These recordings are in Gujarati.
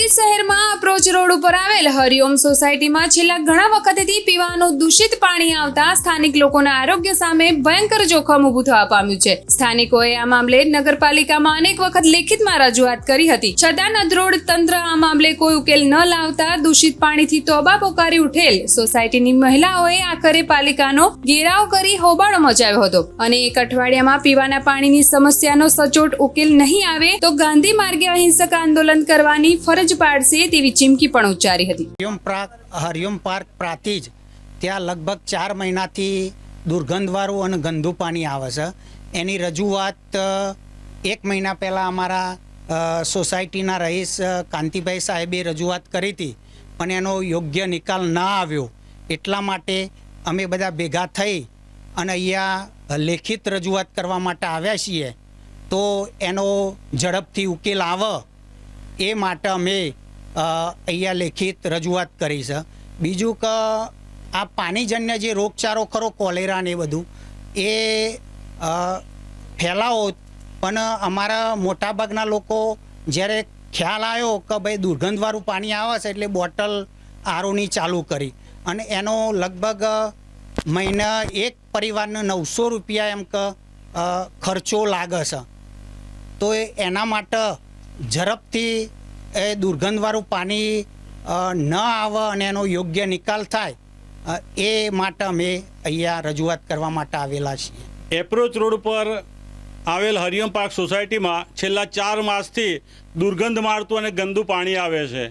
પ્લાન્ટી શહેરમાં અપ્રોચ રોડ ઉપર આવેલ હરિઓમ સોસાયટીમાં છેલ્લા ઘણા વખતથી પીવાનું દૂષિત પાણી આવતા સ્થાનિક લોકોના આરોગ્ય સામે ભયંકર જોખમ ઊભું થવા પામ્યું છે. સ્થાનિકોએ આ મામલે નગરપાલિકામાં અનેક વખત લેખિતમાં રજૂઆત કરી હતી. છતાં નદરોડ તંત્ર આ મામલે કોઈ ઉકેલ ન લાવતા દૂષિત પાણીથી તોબા પોકારી ઉઠેલ સોસાયટીની મહિલાઓએ આખરે પાલિકાનો ઘેરાવ કરી હોબાળો મચાવ્યો હતો. અને એક અઠવાડિયામાં પીવાના પાણીની સમસ્યાનો સચોટ ઉકેલ નહીં આવે તો ગાંધી માર્ગે અહિંસક આંદોલન કરવાની ફરજ પાડશે તેવી ચીમકી પણ ઉચ્ચારી હતી. હરિયમ પાર્ક હરિયમ પાર્ક પ્રાતિજ ત્યાં લગભગ ચાર મહિનાથી દુર્ગંધવાળું અને ગંદુ પાણી આવે છે. એની રજૂઆત એક મહિના પહેલાં અમારા સોસાયટીના રહીશ કાંતિભાઈ સાહેબે રજૂઆત કરી હતી, પણ એનો યોગ્ય નિકાલ ના આવ્યો. એટલા માટે અમે બધા ભેગા થઈ અને અહીંયા લેખિત રજૂઆત કરવા માટે આવ્યા છીએ. તો એનો ઝડપથી ઉકેલ આવે. એ માટે અમે અહીંયા લેખિત રજૂઆત કરી છે. બીજું કે આ પાણીજન્ય જે રોગચારો ખરો, કોલેરા ને બધું, એ ફેલાવો પણ અમારા મોટાભાગના લોકો જ્યારે ખ્યાલ આવ્યો કે ભાઈ દુર્ગંધવાળું પાણી આવે છે એટલે બોટલ આરોની ચાલુ કરી. અને એનો લગભગ મહિના એક પરિવારને નવસો રૂપિયા એમ કે ખર્ચો લાગે છે. તો એના માટે ઝડપથી એ દુર્ગંધવાળું પાણી ન આવે અને એનો યોગ્ય નિકાલ થાય એ માટે અમે અહીંયા રજૂઆત કરવા માટે આવેલા છીએ. એપ્રોચ રોડ પર આવેલ હરિયમ પાર્ક સોસાયટીમાં છેલ્લા ચાર માસથી દુર્ગંધ મારતું અને ગંદુ પાણી આવે છે.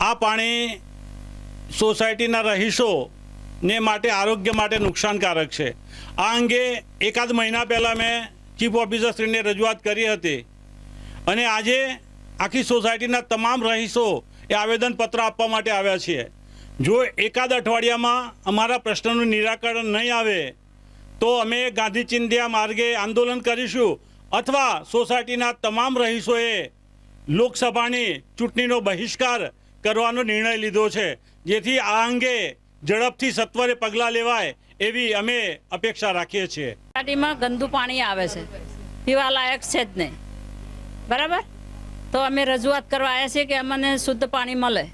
આ પાણી સોસાયટીના રહીશો ને માટે આરોગ્ય માટે નુકસાનકારક છે. આ અંગે એકાદ મહિના પહેલાં મેં ચીફ ઓફિસરશ્રીને રજૂઆત કરી હતી. અને આજે આખી સોસાયટીના તમામ રહીશો એ આવેદનપત્ર આપવા માટે આવ્યા છીએ. જો એકાદ અઠવાડિયામાં અમારા પ્રશ્નનું નિરાકરણ નહીં આવે, તો અમે ગાંધી ચિંધ્યા માર્ગે આંદોલન કરીશું અથવા સોસાયટીના તમામ રહીશોએ લોકસભાની ચૂંટણીનો બહિષ્કાર કરવાનો નિર્ણય લીધો છે. જેથી આ અંગે ઝડપથી સત્વરે પગલાં લેવાય એવી અમે અપેક્ષા રાખીએ છીએ. પાર્ટીમાં ગંદુ પાણી આવે છે. પીવાલાયક છે જ નહીં. બરાબર? તો અમે રજૂઆત કરવા આવ્યા છીએ કે અમને શુદ્ધ પાણી મળે.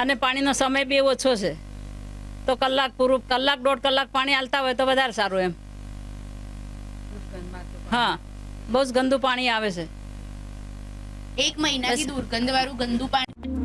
અને પાણીનો સમય બી ઓછો છે. તો કલાક પૂરું કલાક દોઢ કલાક પાણી હાલતા હોય તો વધારે સારું એમ. હા બહુ જ ગંદુ પાણી આવે છે. એક મહિનાથી દુર્ગંધ વાળું ગંદુ પાણી